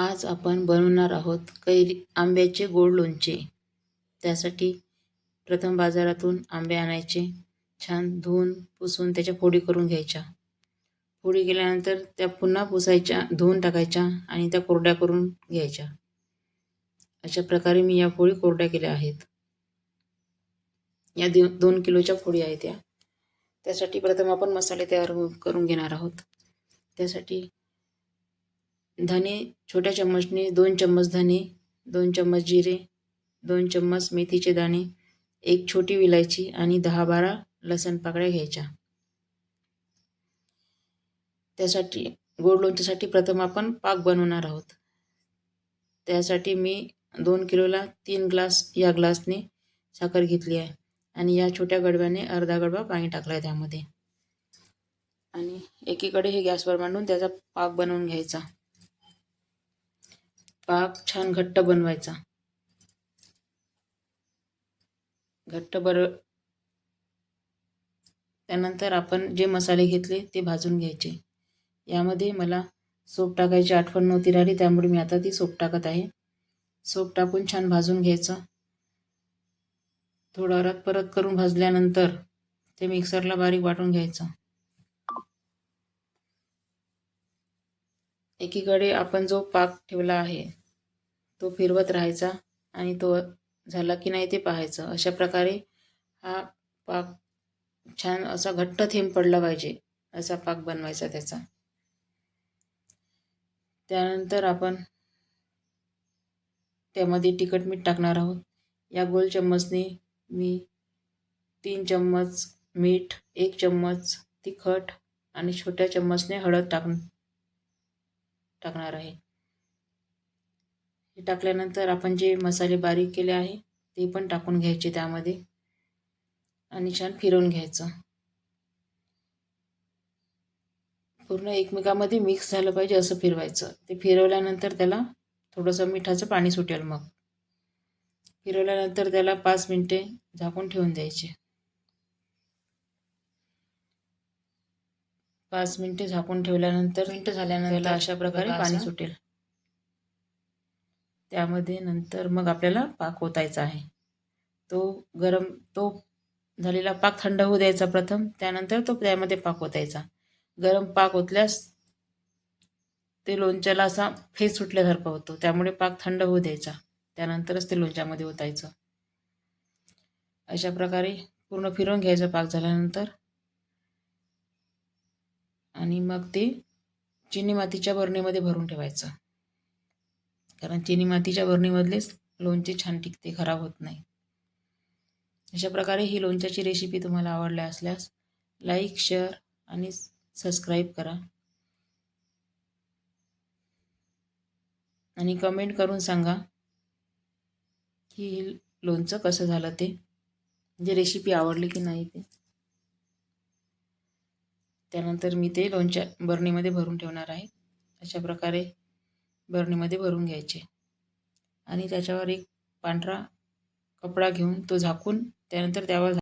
आज आपण बनवणार आहोत कैरी आंब्याचे गोड लोणचे. त्यासाठी प्रथम बाजारातून आंबे आणायचे. छान धुवून पुसून त्याच्या फोडी करून घ्यायच्या. फोडी केल्यानंतर त्या पुन्हा पुसायच्या धुवून टाकायच्या आणि त्या कोरड्या करून घ्यायच्या. अशा प्रकारे मी या फोडी कोरड्या केल्या आहेत. या दि दोन किलोच्या फोडी आहेत या. त्यासाठी प्रथम आपण मसाले तयार हो- करून घेणार आहोत. त्यासाठी धने छोट्या चम्मचने दोन चम्मच धने दोन चम्मच जिरे दोन चम्मच मेथीचे दाणे एक छोटी विलायची आणि दहा बारा लसण पाकळ्या घ्यायच्या. त्यासाठी गोड लोणच्यासाठी प्रथम आपण पाक बनवणार आहोत. त्यासाठी मी दोन किलोला तीन ग्लास या ग्लासने साखर घेतली आहे आणि या छोट्या गडव्याने अर्धा गडवा पाणी टाकला आहे त्यामध्ये. आणि एकीकडे हे गॅसवर मांडून त्याचा पाक बनवून घ्यायचा. पाक छान घट्ट बनवायचा. घट्ट बर त्यानंतर आपण जे मसाले घेतले ते भाजून घ्यायचे. यामध्ये मला सोप टाकायची आठवण नव्हती राहिली त्यामुळे मी आता ती सोप टाकत आहे. सोप टाकून छान भाजून घ्यायचं. थोडा रत परत करून भाजल्यानंतर ते मिक्सरला बारीक वाटून घ्यायचं. एकीकडे आपण जो पाक ठेवला आहे तो फिरवत राहायचा आणि तो झाला की नाही ते पाहायचं. अशा प्रकारे हा पाक छान असा घट्ट थेंब पडला पाहिजे असा पाक बनवायचा त्याचा. त्यानंतर आपण त्यामध्ये तिखट मीठ टाकणार आहोत. या गोल चम्मचने मी तीन चम्मच मीठ एक चम्मच तिखट आणि छोट्या चम्मचने हळद टाक टाकणार आहे. हे टाकल्यानंतर आपण जे मसाले बारीक केले आहे ते पण टाकून घ्यायचे त्यामध्ये. आणि छान फिरवून घ्यायचं. पूर्ण एकमेकामध्ये मिक्स झालं पाहिजे असं फिरवायचं. ते फिरवल्यानंतर त्याला थोडंसं मिठाचं पाणी सुटेल मग. फिरवल्यानंतर त्याला पाच मिनटे झाकून ठेवून द्यायचे. पाच मिनटे झाकून ठेवल्यानंतर मिनटं झाल्यानंतर त्याला अशा प्रकारे पाणी सुटेल. त्यामध्ये नंतर मग आपल्याला पाक ओतायचा आहे. तो गरम तो झालेला पाक थंड होऊ द्यायचा प्रथम त्यानंतर तो त्यामध्ये पाक ओतायचा. गरम पाक ओतल्यास ते लोणच्याला असा फेस सुटल्यासारखा होतो त्यामुळे पाक थंड होऊ द्यायचा. त्यानंतरच ते लोणच्यामध्ये ओतायचं. अशा प्रकारे पूर्ण फिरवून घ्यायचं पाक झाल्यानंतर आणि मग ते चिनी मातीच्या बरणीमध्ये भरून ठेवायचं. कारण चिनी मातीच्या बरणीमधलेच लोणचे छान टिकते खराब होत नाही. अशा प्रकारे ही लोणच्याची रेसिपी तुम्हाला आवडल्या असल्यास लाईक शेअर आणि सबस्क्राईब करा. आणि कमेंट करून सांगा की हे लोणचं कसं झालं ते म्हणजे रेसिपी आवडली की नाही ते. त्यानंतर मी ते लोणच्या बरणीमध्ये भरून ठेवणार आहे. अशा प्रकारे बरणीमध्ये भरून घ्यायचे. आणि त्याच्यावर एक पांढरा कपडा घेऊन तो झाकून त्यानंतर त्यावर